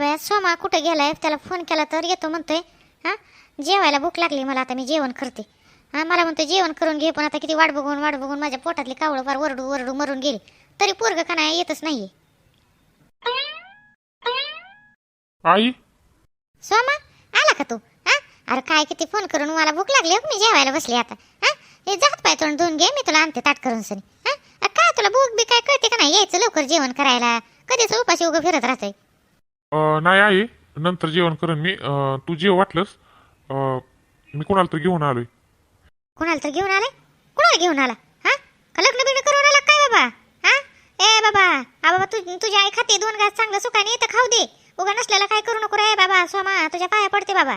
बाया सोमा कुठं गेलाय? त्याला फोन केला तर येतो म्हणतोय. हां? जेवायला भूक लागली मला आता मी जेवण करते. हां मला म्हणतोय जेवण करून घे पण आता किती वाट बघून वाट बघून माझ्या पोटातली कावळं फार वरडू वरडू मरून गेली. तरी पोरग का नाही येतच नाहीये. आई? सोमा आला का तू? हा? अरे काय किती फोन करून मला भूक लागली हो, मी जेवायला बसली आता. हा? हे जात पाय तोंड धुवून घे मी तुला आणते ताट करून सनी. हा? काय तुला भूक बी काय कळते का नाही? यायचं लवकर जेवण करायला. कधीच उपाशी उगं फिरत राहतोय. अं, नाही आई नंतर जेवण करेन मी. अं, तू जेव वाटलंस अं, मी कोणाला तर घेऊन आलोय. कोणाला तर घेऊन आलाय? कोणाला घेऊन आला? हा? का लग्न बिग्न करून आला काय बाबा? हा? ए बाबा आ बाबा तू तुझी आई खाते दोन घास चांगलं सुखाने तर खाऊ दे. उगा नसल्याला काय करू नको रे बाबा सोमा तुझ्या पाया पडते बाबा.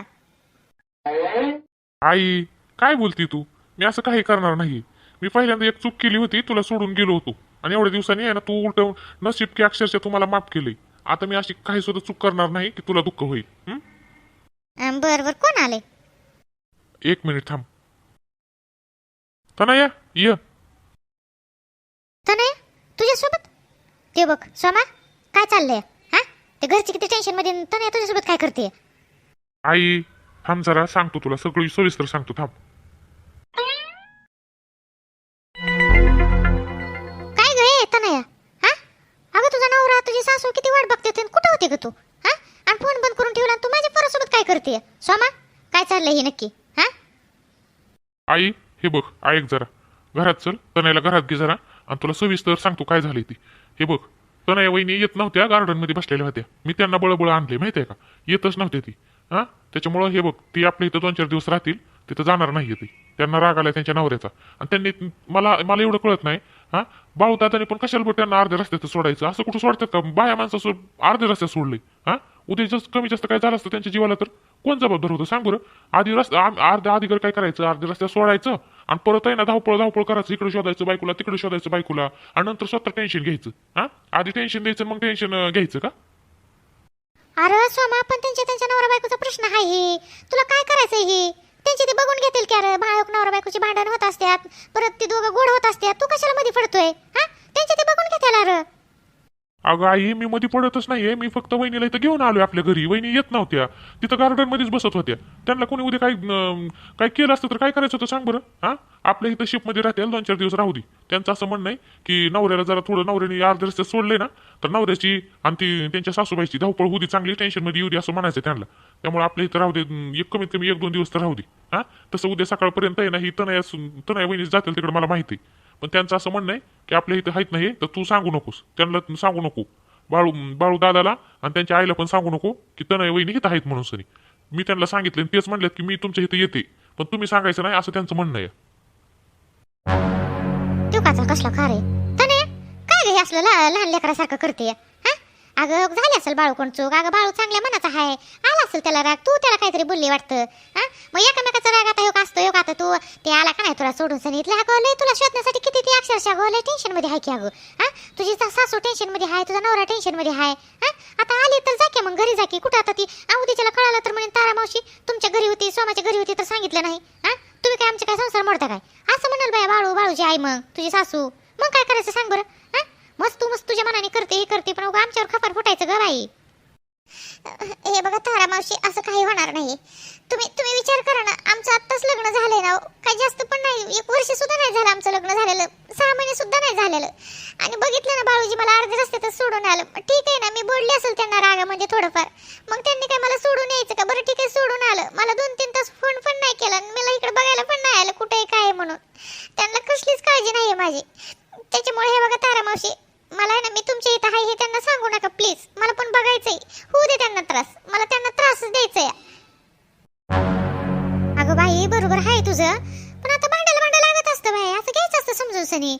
आई काय बोलती तू? मी असं काही करणार नाही. मी पहिल्यांदा एक चूक केली होती तुला सोडून गेलो होतो. आणि एवढ्या दिवसांनी आहे ना तू उलट नशीब की अक्षरशः तुम्हाला माफ केलंय. आता मी अशी काही सुद्धा चूक करणार नाही की तुला दुःख होईल. हं? अं, बर बर कोण आले? एक मिनिट थांब. तनया ये. तनय तुझ्यासोबत? ते बघ सोमा काय चाललंय? हा? ते घरची किती टेन्शनमध्ये तनय तुझ्यासोबत काय करते आई थांब जरा सांगतो तुला. सगळी सविस्तर सांगतो. थांब. करते सोमा काय चाललंय हे नक्की? हा? आई हे बघ ऐक जरा. घरात चल तनयाला घरात घे जरा. आणि तुला सविस्तर सांगतो काय झालंय ती. हे बघ तनया वहिनी येत नव्हत्या गार्डनमध्ये बसलेल्या होत्या. मी त्यांना बळबळ आणले माहितीये का? येतच नव्हते ती. हा? त्याच्यामुळं हे बघ ती आपल्या इथं दोन चार दिवस राहतील तिथं जाणार नाही ती. त्यांना राग आलाय त्यांच्या नवऱ्याचा. आणि त्यांनी मला मला एवढं कळत नाही हा? बाळू दादाने पण कशाला बघ त्यांना अर्ध्या रस्त्यात सोडायचं? असं कुठं सोडतात का? बाया माणसं अर्ध्या रस्त्यात सोडले हा? उद्या जास्त कमी जास्त काय झालं असतं त्यांच्या जीवाला तर? कोण जबाबदार होतं? सांग बरं. आधी रस्ता आम- अर्ध्या अधिकार काय करायचं? अर्ध्या रस्त्यात सोडायचं आणि परत आहे ना धावपळ धावपळ करायचं. इकडे शोधायचं बायकोला तिकडे शोधायचं बायकोला. आणि नंतर स्वतः टेन्शन घ्यायचं. हा? आधी टेन्शन द्यायचं मग टेन्शन घ्यायचं का? अरे सोमा पण त्यांच्या त्यांच्या नवरा बायकोचा प्रश्न आहे हे. तुला काय करायचंय हे? त्यांचे ते बघून घेतील की अरे बाळक नवरा बायकोची भांडण होत असतात परत ते दोघं गोड होत असतात तू कशाला मध्ये पडतोय हा? त्यांचे ते अगं आई मी मध्ये पडतच नाहीये. मी फक्त वहिनीला इथं घेऊन आलोय. आपल्या घरी. वहिनी येत नव्हत्या. तिथं गार्डन मध्येच बसत होत्या. त्यांना कोणी उद्या काही काय केलं असतं तर काय करायचं होतं सांग बरं? हा? आपल्या इथं शिपमध्ये राहतील. दोन चार दिवस राहू दे. त्यांचं असं म्हणणं आहे की नवऱ्याला जरा थोडं नवऱ्याने अर्ध रस्त्यात सोडले ना तर नवऱ्याची आणि ती त्यांच्या सासूबाईची धावपळ होऊ दे चांगली टेन्शनमध्ये येऊ दे असं म्हणायचं त्यांना. त्यामुळे आपल्या इथं राहू दे. एक कमीत कमी एक दोन दिवस तर राहू दे. हा? तसं उद्या सकाळपर्यंत आहे ना ही तनया तनया वहिनी जातील तिकडे मला माहिती आहे. पण त्यांचं असं म्हणणं आहे की आपल्या इथं आहेत नाही तर तू सांगू नकोस. त्यांना सांगू नको. बाळू बाळू दादाला आणि त्यांच्या आईला पण सांगू नको की तनय वहिनी इथं आहेत म्हणून सरी मी त्यांना सांगितलं आणि तेच म्हणलेत की मी तुमच्या इथं येते. पण तुम्ही सांगायचं नाही असं त्यांचं म्हणणं आहे. तू काचा कसला खा रे तने काय गे असलं लहान लेकरासारखं करते अगं झाली असेल बाळू कोण चूक. अगं बाळू चांगल्या मनाचा आहे. आला असेल त्याला राग तू त्याला काहीतरी बोलली वाटतं. हा? मग एकामेकाचा राग आता योग असतो योग आता तू? ते आला का नाही तुला सोडून? सांगितलं अगं लय तुला शोधण्यासाठी किती ती अक्षरशः अगं लय टेन्शनमध्ये आहे की अगं. हा? तुझी सासू टेन्शनमध्ये आहे तुझा नवरा टेन्शनमध्ये आहे. हा? आता आली तर जा की मग घरी जा की. कुठं आता ती? आऊदीच्याला कळालं तर म्हणे तारा मावशी तुमच्या घरी होती सोमाच्या घरी होती तर सांगितलं नाही. हा? तुम्ही काय आमचे काय संसार मोडता काय? असं म्हणाल बाया बाळू बाळूची आई मग तुझी सासू. मग काय करायचं सांग बरं? हा? मस्त तू मस्त तुझ्या मनाने करते हे करते पण आमच्यावर खपार फुटायचं ग बाई. हे बघा तारा मावशी असं काही होणार नाही. तुम्ही तुम्ही विचार करा ना आमचं आत्ताच लग्न झालंय ना काही जास्त पण नाही. एक वर्ष सुद्धा नाही झालं आमचं लग्न झालेलं. सहा महिने सुद्धा नाही झालेलं. आणि बघितलं ना बाळूजी मला अर्ध्या रस्त्यातच सोडून आलं. ठीक आहे ना मी बोलले असेल त्यांना रागामध्ये थोडंफार. मग त्यांनी काय मला सोडून यायचं का? बरं ठीक आहे सोडून आलं. मला दोन तीन तास फोन पण नाही केला आणि मला इकडे बघायला पण नाही आलं कुठे काय आहे म्हणून. त्यांना कसलीच काळजी नाही आहे माझी. त्याच्यामुळे हे बघा तारा मावशी मला आहे ना मी तुमच्या इथं आहे हे त्यांना सांगू नका प्लीज मला पण बघायचंय. होऊ दे त्यांना त्रास. मला त्यांना त्रासच द्यायचा आहे अगं बाई बरोबर आहे तुझं. पण आता भांडायला भांडायला लागत असतं बाई. असं घ्यायचं असतं समजून सनी.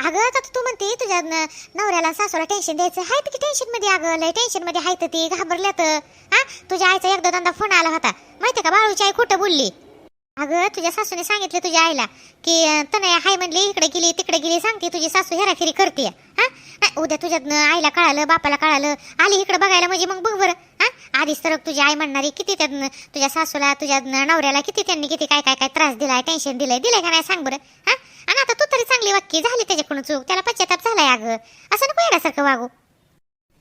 अगं आता तू म्हणते तुझ्या नवऱ्याला सासूला टेन्शन द्यायचं. आहे की टेन्शनमध्ये अगं लय टेन्शनमध्ये आहे तर ती घाबरल्यात हा? तुझ्या आईचा एकदा दोनदा फोन आला होता. माहितीये का बाळूची आई खोटं बोलली? अगं तुझ्या सासूने सांगितलं तुझ्या आईला की तनया हाय म्हणली इकडे गेली तिकडे गेली सांगते तुझी सासू हेराफेरी करते. हा? उद्या तुझ्या आईला कळालं बापाला कळालं आली इकडे बघायला म्हणजे मग बघ बरं. हा? आधीच तर तुझी आई म्हणणारी किती त्या तुझ्या सासूला तुझ्या नवऱ्याला किती त्यांनी किती काय काय काय त्रास दिलाय टेन्शन दिलंय दिलंय का नाही सांग बरं. हा? आणि आता तू तरी चांगली वाक्य झाली त्याच्याकडून चूक त्याला पश्चाताप झालाय अगं. असं नको येण्यासारखं वागू.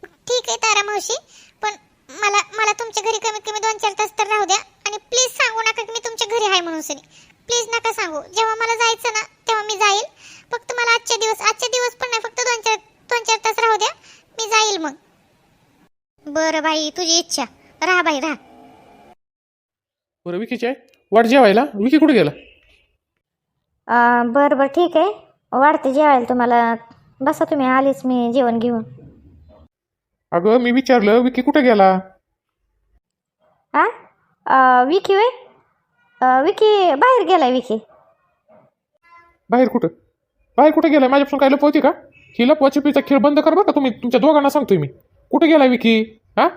ठीक आहे तारा मावशी पण मला मला तुमच्या घरी कमीत कमी दोन चार तास तर राहू द्या. आणि प्लीज सांगू नका की मी तुमच्या घरी आहे म्हणून सनी. प्लीज नका सांगू. जेव्हा मला जायचं ना तेव्हा मी जाईल. फक्त मला आजचे दिवस आजचे दिवस पण नाही फक्त दोन चार दोन चार तास राहू द्या. मी जाईल मग. बरं बाई तुझी इच्छा. राहा बाई राहा. बरं विकीची आहे वाट जेवायला? विकी कुठे गेला? बरं बरं ठीक आहे. वाढते जेवायला तुम्हाला. बसा तुम्ही आलीच मी जेवण घेऊन. अगं मी विचारलं विकी कुठे गेला? आ? विकी वे विकी बाहेर गेलाय विकी. बाहेर कुठं? बाहेर कुठे गेलाय? माझ्यापासून काय लपवती का? ही लपवाची पिचा खेळ बंद कर बरं का तुम्ही. तुमच्या दोघांना सांगतोय मी. कुठे गेलाय विकी? हा?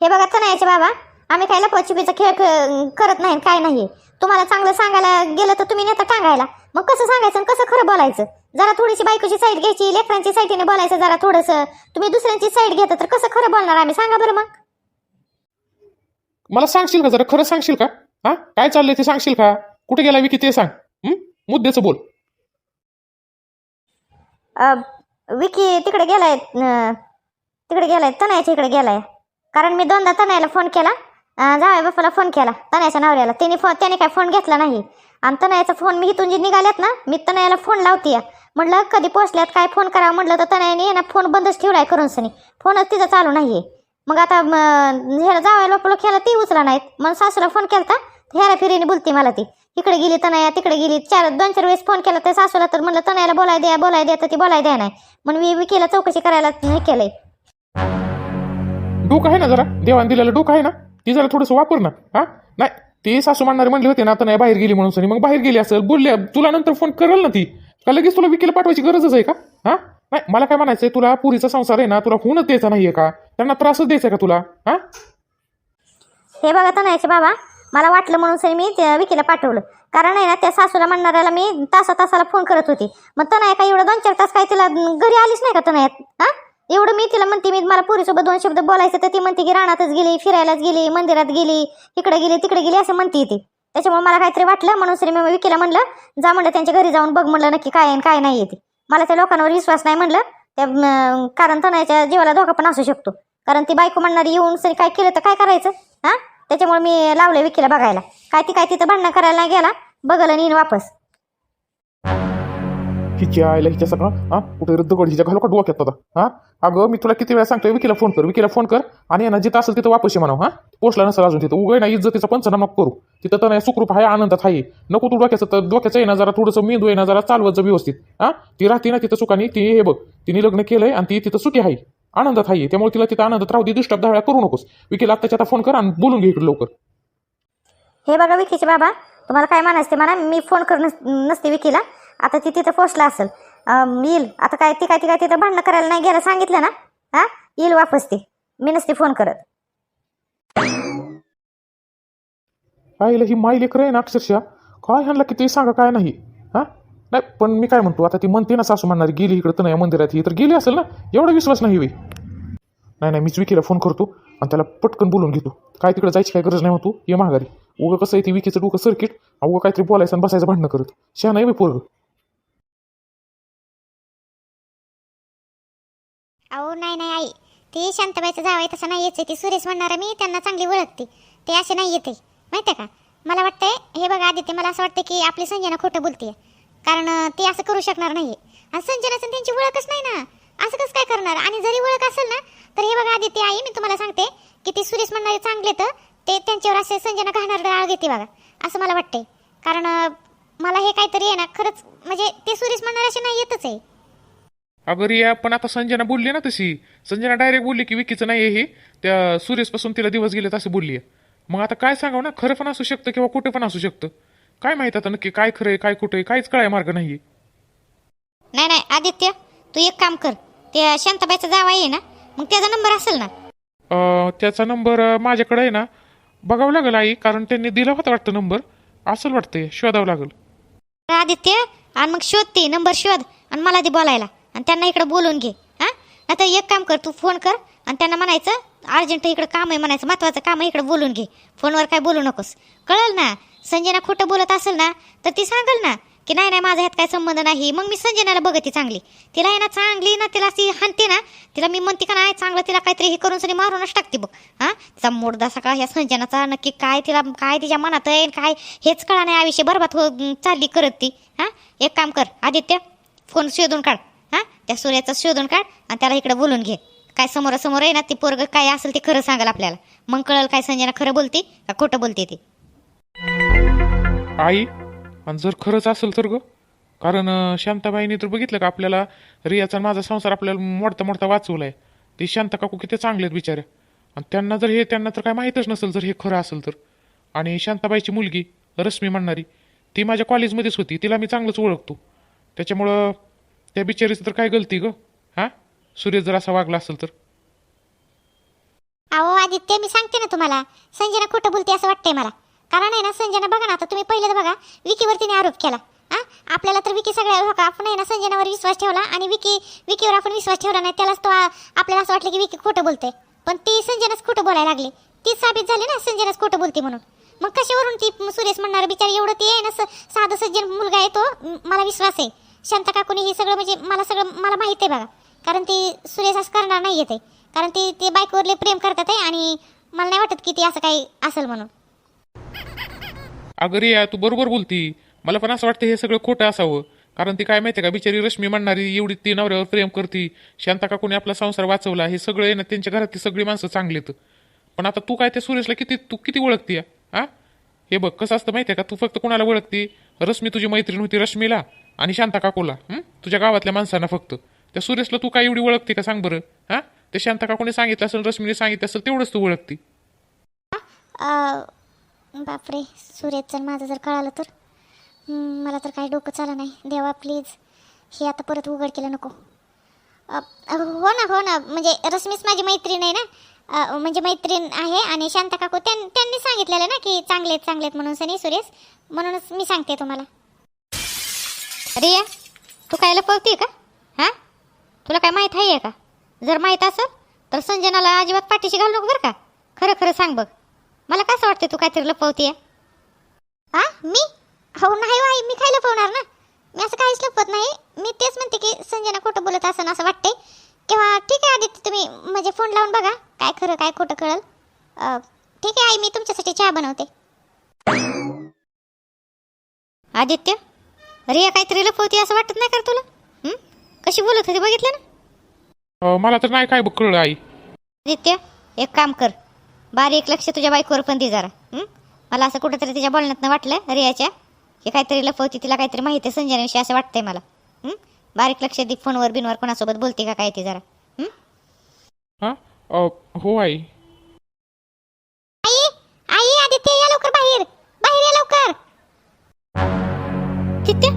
हे बघा तनयाचे बाबा आम्ही काय लपचिपीचा खेळ क- करत नाही काय नाही. तुम्हाला चांगलं सांगायला गेलं तर तुम्ही नेता टांगायला. मग कसं सांगायचं आणि कसं खरं बोलायचं? जरा थोडीशी बायकोची साईड घ्यायची लेकरांची साईडने बोलायचं जरा थोडंसं. तुम्ही दुसऱ्यांची साईड घेता तर कसं खरं बोलणार आम्ही? सांगा बरं मग. मला सांगशील का जरा? खरं सांगशील का? हा? काय चाललंय ते सांगशील का? कुठे गेला विकी ते सांग. मुद्द्याचं बोल. विकी तिकडे गेलाय अ, तिकडे गेलाय तनयाच्या इकडे गेलाय. कारण मी दोनदा तनयाला फोन केला. अ, जावई बापाला फोन केला तनयाच्या नवऱ्याला. त्याने फोन त्याने काय फोन घेतला नाही. आणि तनयाचा फोन मी इथून जे निघाल्यात ना मी तनयाला फोन लावतीय. म्हटलं कधी पोहोचल्यात काय फोन करावा म्हटलं तर तनयाने ना फोन बंदच ठेवलाय करून सनी फोनच तिचा चालू नाहीये. मग आता म, ह्याला जावई बापाला केला ती उचला नाहीत. मग सासूला फोन केला तर ह्याला फिरीने बोलते मला ती. इकडे गेली तनया तिकडे गेली. चार दोन चार वेळेस फोन केला तर सासूला तर म्हणलं तनयाला बोलाय द्या बोलाय द्या. तर ती बोलाय द्या नाही. म्हणून मी विकेला चौकशी करायला हे केलंय. डोकं आहे ना जरा? देवान दिलेलं डोकं आहे ना? ती जरा थोडंसं वापर ना. हा? नाही ती सासू मानणारे म्हणले होते ना आता नाही बाहेर गेली म्हणून. सनी मग बाहेर गेली असेल बोलल्या तुला नंतर फोन करेल ना ती? का लगेच तुला विकीला पाठवायची गरजच आहे का? हा? नाही मला काय म्हणायचंय तुला पुरीचा संसार आहे ना तुला होऊनच द्यायचा नाहीये का? त्यांना त्रासच द्यायचा का तुला? हा? हे बघा तनयाचे बाबा. मला वाटलं म्हणून सरी मी त्या विकीला पाठवलं. कारण आहे ना त्या सासूला म्हणणाऱ्याला मी तासा तासाला फोन करत होती. मग त नाही का एवढं दोन चार तास काय तिला घरी आलीच नाही का तनयात हा? एवढं मी तिला म्हणते मी मला पुरीसोबत दोन शब्द बोलायचं तर ती म्हणते की रानातच गेली फिरायलाच गेली मंदिरात गेली इकडे गेली तिकडे गेली असं म्हणते ती. त्याच्यामुळे मला काहीतरी वाटलं म्हणून सरी मी विकीला म्हणलं जा म्हणलं त्यांच्या घरी जाऊन बघ म्हणलं नक्की काय आहे आणि काय नाही येते मला त्या लोकांवर विश्वास नाही म्हणलं. त्या कारण तनयाच्या जीवाला धोका पण असू शकतो. कारण ती बायको म्हणणारी येऊन सरी काय केलं तर काय करायचं? हां? त्याच्यामुळे मी लावले विकीला बघायला. काय ती काय तिथं भांडणं करायला नाही गेला. बघल आणि वापस. हिच्या आईला हिच्या सगळं हा? कुठे रद्दगड हिच्या घालू का डोक्यात आता हा? अगं मी तुला किती वेळा सांगतोय विकीला फोन कर विकीला फोन कर आणि आहे ना जिथं असेल तिथं वापस ये हा? पोचला नसेल अजून तिथं. उगय ना इज्जतीचा पंचनामा करू. तिथं तर नाही सुखरूप आहे आनंदात आहे नको तू डोक्याचं तर डोक्याचं आहे ना जरा थोडंसं मेंदू आहे ना जरा चालवत व्यवस्थित हा? ती राहते ना तिथं सुखाने ती हे बघ तिने लग्न केलंय आणि ती तिथं सुखी आहे आनंदात आहे त्यामुळे तिला तिथं आनंदात राहू दे डिस्टर्ब दहा वेळा करू नकोस. विकीला आत्ताच्या आता फोन कर आणि बोलून घे इकडे लवकर. हे बघा विकीचे बाबा तुम्हाला काय म्हणायचं ते म्हणा मी फोन कर नसते विकीला. आता ती तिथं पोचला असेल. येईल. आता काय ती काय ती काय तिथं भांडणं करायला नाही गेलं सांगितलं ना? हा? येईल वापस ती. मी नसते फोन करत. आईला ही माई लेकर आहे ना अक्षरशः. काय ह्यांना किती सांगा काय नाही. हा? नाही पण मी काय म्हणतो आता ती म्हणते ना सासू म्हणणारी गेली इकडं तर नाही मंदिरात. ही तर गेली असेल ना? एवढा विश्वास नाही वे नाही नाही मीच विकीला फोन करतो आणि त्याला पटकन बोलून घेतो. काय तिकडे जायची काय गरज नाही होतो ये माघारी. उगं कसं आहे ती विकीचं डोकं सर्किट उगं काहीतरी बोलायचं आणि बसायचं भांडणं करत. शहा नाही पोरग अहो नाही नाही आई. ती शांताबाईचं जावं तसं नाही येते ती सुरेश म्हणणारा मी त्यांना चांगली ओळखते. ते असे नाही येते माहिती आहे का? मला वाटतंय हे बघा आदित्य मला असं वाटतं की आपली संजना खोटं बोलते कारण ते ती असं करू शकणार नाही आणि संजनाचं त्यांची ओळखच नाही ना. असं कसं काय करणार? आणि जरी ओळख असेल ना तर हे बघा आदित्य आई मी तुम्हाला सांगते की ती सुरेश म्हणणारे चांगले तर ते त्यांच्यावर असे संजना घालणार डाळ घेते बघा. असं मला वाटतंय. कारण मला हे काहीतरी आहे ना खरंच म्हणजे ते सुरेश म्हणणार असे नाही येतच आहे. अगं रिया पण आता संजना बोलली ना तशी. संजना डायरेक्ट बोलली की विकीचं नाही हे. त्या सुरेशपासून तिला दिवस गेलेत असं बोलली मग आता काय सांगावं ना? खरं पण असू शकतं किंवा कुठं पण असू शकतं. काय माहीत आता नक्की काय खरं आहे काय कुठं आहे काहीच कळाय मार्ग नाही नाही नाही आदित्य तू एक काम कर. ते शांताबाईचा जावा आहे ना? मग त्याचा नंबर असेल ना? त्याचा नंबर माझ्याकडे आहे ना. बघावं लागेल आई कारण त्यांनी दिला होता वाटतं नंबर. असं वाटतंय शोधावं लागेल. आदित्य आणि मग शोध ते नंबर शोध आणि मला ते बोलायला. आणि त्यांना इकडं बोलून घे हां? आता एक काम कर तू फोन कर आणि त्यांना म्हणायचं अर्जंट इकडं काम आहे म्हणायचं महत्वाचं काम आहे इकडं बोलून घे. फोनवर काय बोलू नकोस. कळलं ना? संजना खोटं बोलत असेल ना तर ती सांगल ना की नाही नाही माझा ह्यात काय संबंध नाही. मग मी संजनाला बघते चांगली. तिला आहे ना चांगली ना तिला ती हाणते ना तिला मी म्हणते का नाही चांगलं तिला काहीतरी हे करून सरी मारूनच टाकते बघ हां? तिचा मोडदा सकाळ ह्या संजनाचा नक्की काय तिला काय तिच्या मनात आहे काय हेच कळा नाही आयुष्य बरबाद हो चालली करत ती हां? एक काम कर आदित्य फोन शोधून काढ. हां? त्या सूर्याचा शोधून काढ आणि त्याला इकडे बोलून घे. काय समोरासमोर आहे ना ती पोरग काय असेल ते खरं सांगाल आपल्याला. मग कळल काय संजना खरं बोलते का खोटं बोलते ते? आई आणि जर खरंच असेल तर ग. कारण अं, शांताबाईने तर बघितलं का आपल्याला रियाचा आणि माझा संसार आपल्याला मोडता मोडता वाचवलाय. ते शांता काकू किती चांगले आहेत बिचारे. आणि त्यांना जर हे त्यांना तर काय माहीतच नसेल जर हे खरं असेल तर. आणि शांताबाईची मुलगी रश्मी म्हणणारी ती माझ्या कॉलेजमध्येच होती. तिला मी चांगलंच ओळखतो. त्याच्यामुळं त्या बिचारीचं तर काय गलती ग? हा? सूर्य जर असा वागला असेल तर? अहो आदित्य मी सांगते ना तुम्हाला. संजना खोटं बोलते असं वाटतंय मला. कारण आहे ना संजना बघा ना आता तुम्ही पहिले बघा विकीवर तिने आरोप केला. हा? आपल्याला तर विकी सगळ्या हो का? आपण आहे ना संजनावर विश्वास ठेवला आणि विकी विकीवर आपण विश्वास ठेवला नाही त्यालाच तो आपल्याला असं वाटलं की विकी खोटं बोलते पण ती संजनाच खोटं बोलायला लागली. तीच साबित झाली ना संजनाच खोटं बोलते म्हणून. मग कशावरून ती सुरेश म्हणणार बिचारी एवढं ती आहे ना साधं सज्जन मुलगा आहे तो मला विश्वास आहे. शांता काकूने हे सगळं म्हणजे मला सगळं मला माहिती आहे बघा. कारण ती सुरेशास करणार नाही येते कारण ती ते बायकोवरले प्रेम करतात आहे आणि मला नाही वाटत की ती असं काही असेल म्हणून. अगं रिया तू बरोबर बोलती. मला पण असं वाटतं हे सगळं खोटं असावं. कारण ती काय माहिती आहे का? बिचारी रश्मी म्हणणारी एवढी ती नवऱ्यावर प्रेम करती. शांता काकूने आपला संसार वाचवला. हे सगळं आहे ना त्यांच्या घरातली सगळी माणसं चांगलीत पण आता तू काय त्या सुरेशला किती तू किती ओळखती हा? हे बघ कसं असतं माहिती आहे का? तू फक्त कोणाला ओळखती? रश्मी तुझी मैत्रीण होती रश्मीला. आणि शांता काकूला तुझ्या गावातल्या माणसांना फक्त. त्या सुरेशला तू काय एवढी ओळखते का सांग बरं हा? ते शांता काकूने सांगितलं असेल रश्मीने सांगितलं असेल तेवढंच तू ओळखती. बापरे बापरे जर माझं जर कळालं तर? मला तर काही डोकं चालं नाही. देवा प्लीज हे आता परत उघड केलं नको. अ, हो ना हो ना. म्हणजे रश्मीच माझी मैत्रीण आहे ना? म्हणजे मैत्रीण आहे आणि शांता काकू त्यां त्यांनी सांगितलेलं ना की चांगलेत चांगलेत म्हणून सनी सुरेश. म्हणूनच मी सांगते तुम्हाला. रिया तू काय लपवते का? हां? तुला काय माहीत आहे का? जर माहीत असेल तर संजनाला अजिबात पाठीशी घालू नको बरं का. खरं खरं सांग बघ. मला कसं वाटतं तू काहीतरी लपवतीये? हा मी? हो नाही हो आई मी काय लपवणार ना. मी असं काहीच लपवत नाही. मी तेच म्हणते की संजना खोटं बोलत असं असं वाटते किंवा ठीक आहे आदित्य तुम्ही म्हणजे फोन लावून बघा. काय खरं काय खोटं कळल. ठीक आहे आई मी तुमच्यासाठी चहा बनवते. आदित्य? रिया काहीतरी लपवती असं वाटत नाही कर तुला? हं? कशी बोलत होती बघितलं ना? अं, मला तर नाही काय बघ कळलं आई. आदित्य एक काम कर. बारीक लक्ष तुझ्या बायकोवर पण दे जरा. हं? मला असं कुठंतरी तिच्या बोलण्यातनं वाटलं रियाच्या की काहीतरी लपवती तिला काहीतरी माहिती आहे संजनाविषयी असं वाटतंय मला. हं? बारीक लक्ष दे फोनवर बिनवर कोणासोबत बोलते का काय ती जरा. हं? हा? हो आई. तिथे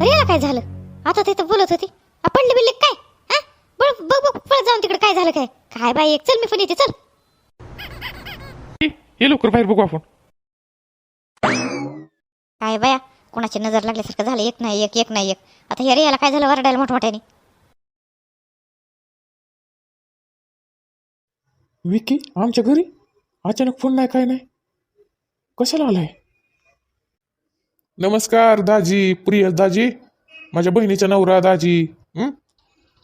रियाला काय झालं? आता तिथं बोलत होती. आ, पडली बिल्ली काय? हा? बघ बघ बघ पळत जाऊन तिकडे काय झालं काय. काय बाई एक चल मी पण येते चल. ये ये लवकर बाहेर बघू आपण. काय बाया कोणाची नजर लागल्यासारखं झालं? एक नाही एक एक नाही एक. आता हे रियाला काय झालं वरडायला मोठमोठ्याने विकी आमच्या घरी? अचानक फोन नाही काय नाही? कशाला आलाय? नमस्कार दाजी प्रिय दाजी. माझ्या बहिणीचा नवरा दाजी. हं?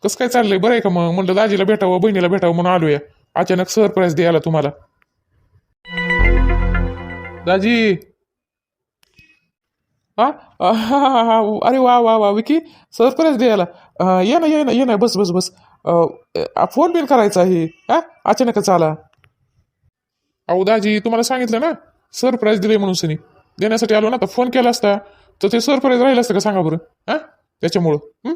कसं काय चाललंय? बरं आहे का मग? म्हणलं दाजीला भेटावं बहिणीला भेटावं म्हणून आलोय. अचानक सरप्राईज द्यायला तुम्हाला. दाजी. हा? हा, हा, हा, हा. अरे वा वा वा विकी. सरप्राईज द्यायला. अं, ये ना ये ना ये ना. बस बस बस. फोन बिन करायचा आहे. हा? अचानकच आला. अहो दाजी तुम्हाला सांगितलं ना? सरप्राईज दिले म्हणून सनी. देण्यासाठी आलो ना तर फोन केला असता तर ते सरप्राईज राहिलं असतं का सांगा बरं? हा? त्याच्यामुळं हां?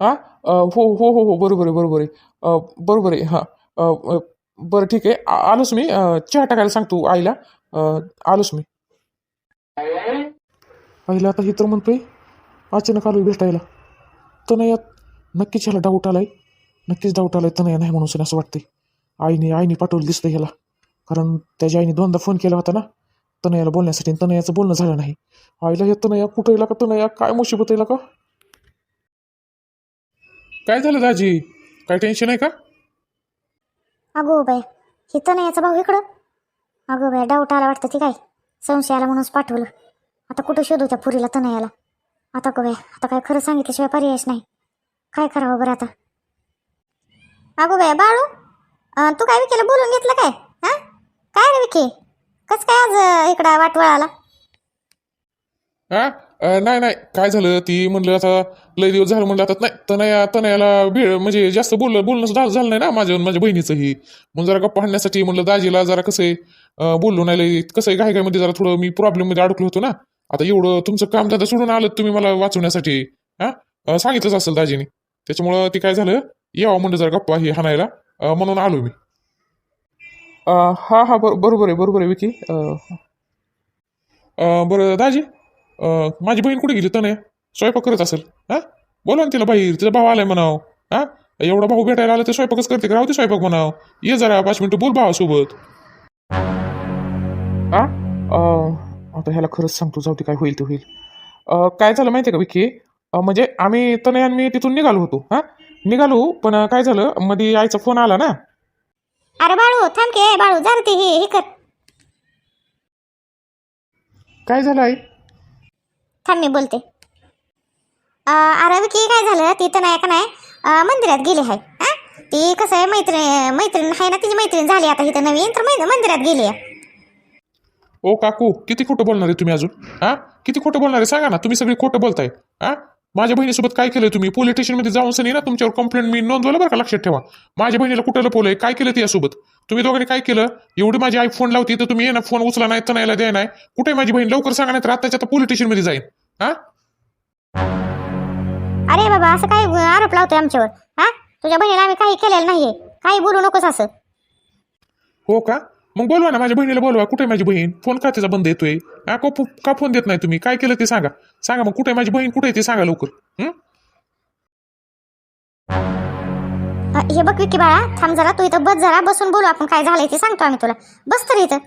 हा? हो हो हो हो बरोबर आहे बरोबर आहे. बरोबर आहे हां. बरं ठीक आहे. आ- आलोच मी. चहा टाकायला सांगतो आईला. आलोच मी. आईला आता हे तर म्हणतोय अचानक आलो भेटायला. तनयात नक्कीच ह्याला डाऊट आलाय. नक्कीच डाऊट आलाय तनया नाही म्हणून असं वाटतंय. आईने आईने पाठवलं दिसतं ह्याला. कारण त्याच्या आईने दोनदा फोन केला होता ना. तनयाला बोलण्यासाठी तनयाचं बोलणं झालं नाही. आईला हे तनया कुठं येला का? तनया काय मुसीबत येला का? काय झालं दाजी? काय टेन्शन आहे का? अगो बाय हे तनयाचा भाऊ इकडं? अगो बाय डाऊट आला वाटतं ती काय? संशय आला म्हणूनच पाठवलं. आता कुठं शोधू त्या पुरीला तनयाला? आता कवे आता काय खरं सांगितल्याशिवाय पर्यायच नाही. काय करावं बरं आता? अगो बाय बाळू अं, तू काय विकेला बोलून घेतलं काय? हा काय रे विके? कस काय आज अं, वाटवळाला हा? नाही नाही. काय झालं? ती म्हणलं आता लय दिवस झालं म्हणलं आता नाही तनया तनयाला भेळ म्हणजे जास्त बोललं बोलणं झालं झालं नाही ना माझ्या माझ्या बहिणीचंही. मग जरा गप्पा हाणण्यासाठी म्हणलं दाजीला जरा कसं आहे बोललो नाही लय. कसं आहे घाईघाईमध्ये जरा थोडं मी प्रॉब्लेममध्ये अडकलो होतो ना. आता एवढं तुमचं काम धंदा सोडून आलं तुम्ही मला वाचवण्यासाठी. हा? सांगितलंच असेल दाजीने. त्याच्यामुळं ते काय झालं यावं म्हणलं जरा गप्पा हे हाणायला. म्हणून आलो मी. हा हा बर बरोबर आहे बरोबर आहे विकी बरं दाजी माझी बहीण कुठे गेली तने स्वयंपाक करत असेल हां बोला ना तिला बाहेर तिचा भाव आलाय म्हणाव हां एवढा भाऊ भेटायला आला तर स्वयंपाकच करते का राहू स्वयंपाक म्हणाव ये जरा पाच मिनिटं बोल भावासोबत हां आता ह्याला खरंच सांगतो जाऊ ते काय होईल ते होईल काय झालं माहिती आहे का विकी म्हणजे आम्ही तने आणि मी तिथून निघालो होतो हां निघालो पण काय झालं मध्ये आईचा फोन आला ना अरे बाळू थांब की ए, बाळू जरा ते हे हे कर. काय झालं आई? थांब मी बोलते. अं, अरे विकी काय झालं? ती तर नाही का नाही? अं, मंदिरात गेली आहे हा? ती कसं आहे मैत्रीण मैत्रीण आहे ना तिची मैत्रीण झाली आता इथं नवीन तर मै- मंदिरात गेली आहे. ओ काकू किती खोटं बोलणार आहे तुम्ही अजून? हा? किती खोटं बोलणार आहे? सांगा ना तुम्ही सगळी खोटं बोलताय हा? माझ्या बहिणीसोबत काय केलं तुम्ही? पोलीस स्टेशनमध्ये जाऊन सनी ना तुमच्यावर कंप्लेंट मी नोंदवलं बरं का? लक्षात ठेवा. माझ्या बहिणीला कुठं लपवलंय? काय केलं त्यासोबत तुम्ही दोघांनी काय केलं? एवढी माझी आई फोन लावती तर तुम्ही ना फोन उचला नाही तर नाही द्या नाही. कुठे माझी बहीण? लवकर सांगा नाही तर आताच्या आता पोलीस स्टेशनमध्ये जाईन. हा? अरे बाबा असं काय आरोप लावतोय आमच्यावर? हा? तुझ्या बहिणीला आम्ही काही केलेलं नाहीये. काही बोलू नकोस असं. हो का? मग बोलवा ना माझ्या बहिणीला बोलवा. कुठे माझी बहीण? फोन का तिचा बंद येतोय? हा का का फोन देत नाही तुम्ही? काय केलं ते सांगा. सांगा मग कुठे माझी बहीण? कुठे आहे ते? सांगा लवकर. हे बघ विकी बाळा थांब जरा. तू इथं बस जरा बसून बोलू आपण. काय झालंय ते सांगतो आम्ही तुला. बस तर इथं.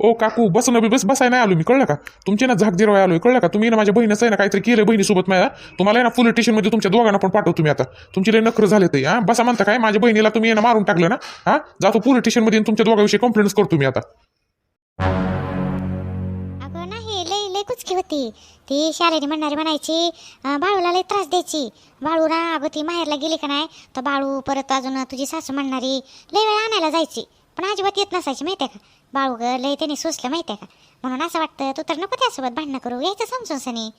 ओ काकू बस ना बस बसाय नाही आलो मी कळलं का? तुमचे ना झाक जिरवाय आलोय कळलं का? तुम्ही ना माझ्या बहिणीचं आहे ना काहीतरी केलं बहिणीसोबत माझ्या. तुम्हाला ना पोलीस स्टेशनमध्ये तुमच्या दोघांना पण पाठवतो तुम्ही आता. तुमची लय नखर झाले ते हा? बसा म्हणता काय? माझ्या बहिणीला तुम्ही ना मारून टाकलं ना हां? जातो पोलीस स्टेशनमध्ये आणि तुमच्या दोघांविषयी कंप्लेंट्स करतो मी आता. अगं नाही लई लई कुचकी होती. ती शाळेने म्हणणारी म्हणायची अं, बाळूला लई त्रास द्यायची. बाळू ना अगं ती माहेरला गेली का नाही तर बाळू परत अजून तुझी सासू म्हणणारी लई वेळ आणायला जायची. पण अजिबात येत नसायची माहिती आहे का? बाळू ग लई त्यांनी सुचलं माहिती आहे का? म्हणून असं वाटतं तू तर नको त्यासोबत भांडणं करू यायचं समजून सनी.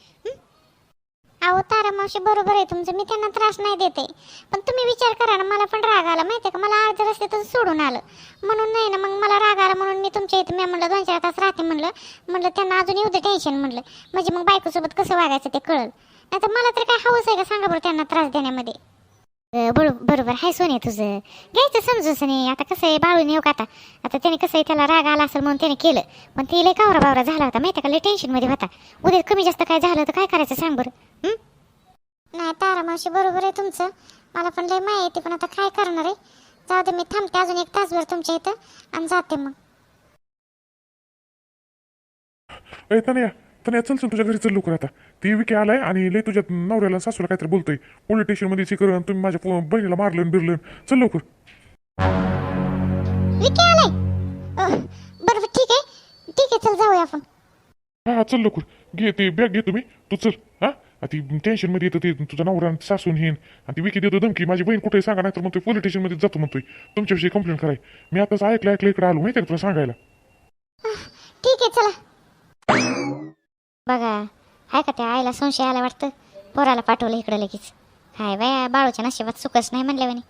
अहो तारा मावशी बरोबर आहे तुमचं मी त्यांना त्रास नाही देते. पण तुम्ही विचार करा ना मला पण राग आला माहिती आहे का? मला अर्ध्या रस्त्यातून सोडून आलं. म्हणून नाही ना मग मला राग आला म्हणून मी तुमच्या इथे मी म्हणलं दोन चार तास राहते म्हणलं. म्हणलं त्यांना अजून येऊ दे टेन्शन म्हणलं. म्हणजे मग बायकोसोबत कसं वागायचं ते कळल. नाही तर मला तरी काय हवंच आहे का सांगा बरं त्यांना त्रास देण्यामध्ये? बरो बरोबर हाय सोने तुझं. घ्यायचं समजून सने आता कसं आहे बाळून येऊ का आता. आता त्याने कसं आहे त्याला राग आला असेल म्हणून त्याने केलं. पण ते लय कावरा बावरा झाला होता माहिती का? लय टेन्शनमध्ये होता. उद्या कमी जास्त काय झालं तर काय करायचं सांग बरं. हं? नाही तारा मावशी बरोबर आहे तुमचं. मला पण लय माहिती येते पण आता काय करणार आहे? जाऊ दे मी थांबते अजून एक तासभर तुमच्या इथं आणि जाते मग. तनया तनया चल चल तुझ्या घरी चल लवकर आता. ती विके आलाय आणि लय तुझ्या नवऱ्याला सासूला काहीतरी बोलतोय. पोलीस स्टेशनमध्ये चिकरण तुम्ही माझ्या पो- बहिणीला मारलं बिरलं. चल लवकर. विके आलाय. अह, ठीक आहे. ठीक आहे चल जाऊया आपण. हा हा चल लवकर. घे ती बॅग घे तुम्ही. तू चल हा? आ ती टेन्शनमध्ये येतं ते तुझा नवरा आणि सासून हेन आणि ती विकी देतो धमकी. माझी बहीण कुठे सांगा नाही तर म्हणतोय पोलीस स्टेशनमध्ये जातो म्हणतोय. तुमच्याविषयी कंप्लेंट कराय. मी आताच ऐकलं ऐकलं इकडे आलो. माहिती आहे का तुला सांगायला? ठीक आहे चला. बघा आहे का त्या आईला संशय आला वाटतं? पोराला पाठवलं इकडं लगेच. हाय बाया बाळूच्या नशिबात सुखच नाही म्हणल्यावानी.